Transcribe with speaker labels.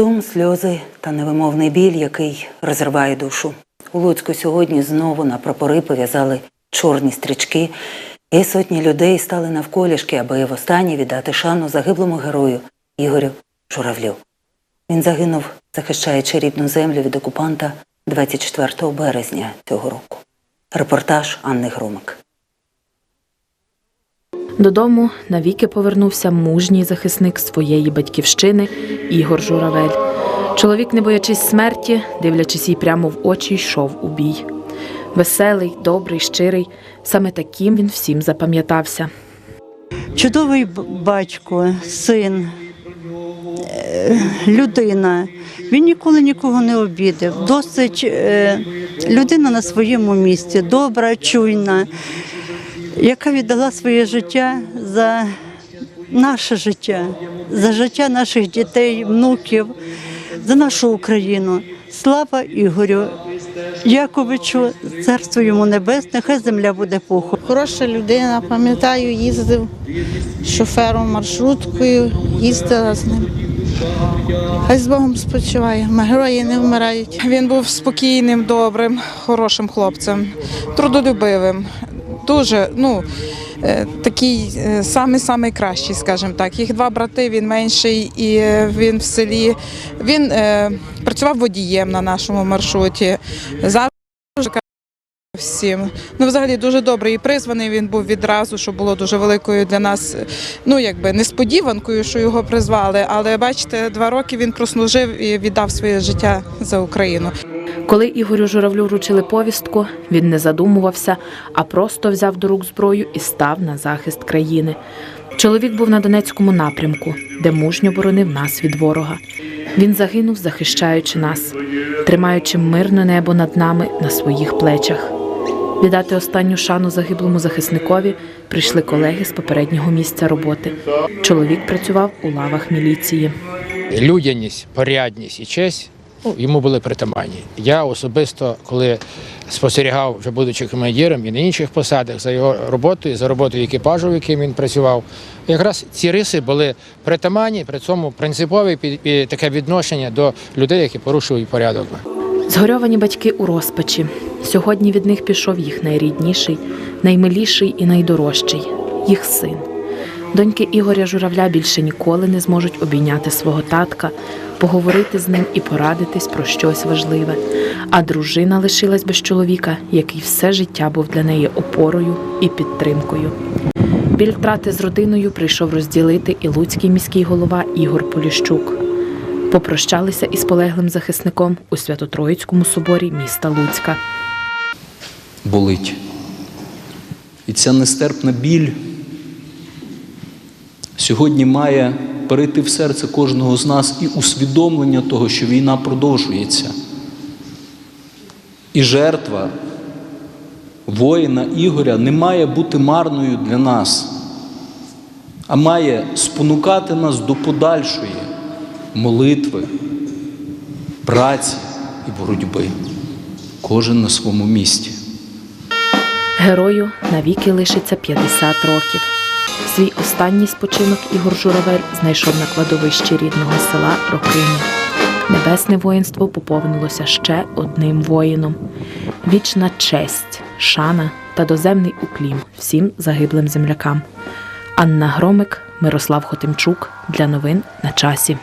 Speaker 1: Сум, сльози та невимовний біль, який розриває душу. У Луцьку сьогодні знову на прапори пов'язали чорні стрічки, і сотні людей стали навколішки, аби востаннє віддати шану загиблому герою Ігорю Журавлю. Він загинув, захищаючи рідну землю від окупанта 24 березня цього року. Репортаж Анни Громик.
Speaker 2: Додому навіки повернувся мужній захисник своєї батьківщини Ігор Журавель. Чоловік, не боячись смерті, дивлячись їй прямо в очі, йшов у бій. Веселий, добрий, щирий. Саме таким він всім запам'ятався.
Speaker 3: Чудовий батько, син, е, людина. Він ніколи нікого не обідав. Досить е, людина на своєму місці, добра, чуйна, яка віддала своє життя за наше життя, за життя наших дітей, внуків, за нашу Україну. Слава Ігорю Яковичу, царство йому небесне, хай земля буде пухом.
Speaker 4: Хороша людина, пам'ятаю, їздив шофером маршруткою, їздила з ним. Хай з Богом спочиває, герої не вмирають.
Speaker 5: Він був спокійним, добрим, хорошим хлопцем, трудолюбивим, дуже, ну. е, Такий е, самий самий кращий, скажімо так. Їх два брати, він менший, і е, він в селі. Він е, працював водієм на нашому маршруті. Всім. Ну, взагалі дуже добрий і призваний він був відразу, що було дуже великою для нас, ну якби несподіванкою, що його призвали. Але бачите, два роки він прослужив і віддав своє життя за Україну.
Speaker 2: Коли Ігорю Журавлю вручили повістку, він не задумувався, а просто взяв до рук зброю і став на захист країни. Чоловік був на Донецькому напрямку, де мужньо боронив нас від ворога. Він загинув, захищаючи нас, тримаючи мирне небо над нами на своїх плечах. Віддати останню шану загиблому захисникові прийшли колеги з попереднього місця роботи. Чоловік працював у лавах міліції.
Speaker 6: людяність, порядність і честь ну, йому були притаманні. Я особисто, коли спостерігав, вже будучи командиром і на інших посадах за його роботою, за роботою екіпажу, в яким він працював, якраз ці риси були притаманні, при цьому принципове таке відношення до людей, які порушують порядок.
Speaker 2: Згорьовані батьки у розпачі. Сьогодні від них пішов їх найрідніший, наймиліший і найдорожчий їх син. Доньки Ігоря Журавля більше ніколи не зможуть обійняти свого татка, поговорити з ним і порадитись про щось важливе. А дружина лишилась без чоловіка, який все життя був для неї опорою і підтримкою. Біль втрати з родиною прийшов розділити і луцький міський голова Ігор Поліщук. Попрощалися із полеглим захисником у Свято-Троїцькому соборі міста Луцька.
Speaker 7: Болить. І ця нестерпна біль сьогодні має перейти в серце кожного з нас і усвідомлення того, що війна продовжується. І жертва воїна Ігоря не має бути марною для нас, а має спонукати нас до подальшої молитви, праці і боротьби. Кожен на своєму місці.
Speaker 2: Герою навіки лишиться 50 років. Свій останній спочинок Ігор Журавель знайшов на кладовищі рідного села Рокиня. Небесне воїнство поповнилося ще одним воїном. Вічна честь, шана та доземний уклін всім загиблим землякам. Анна Громик, Мирослав Хотимчук для новин на часі.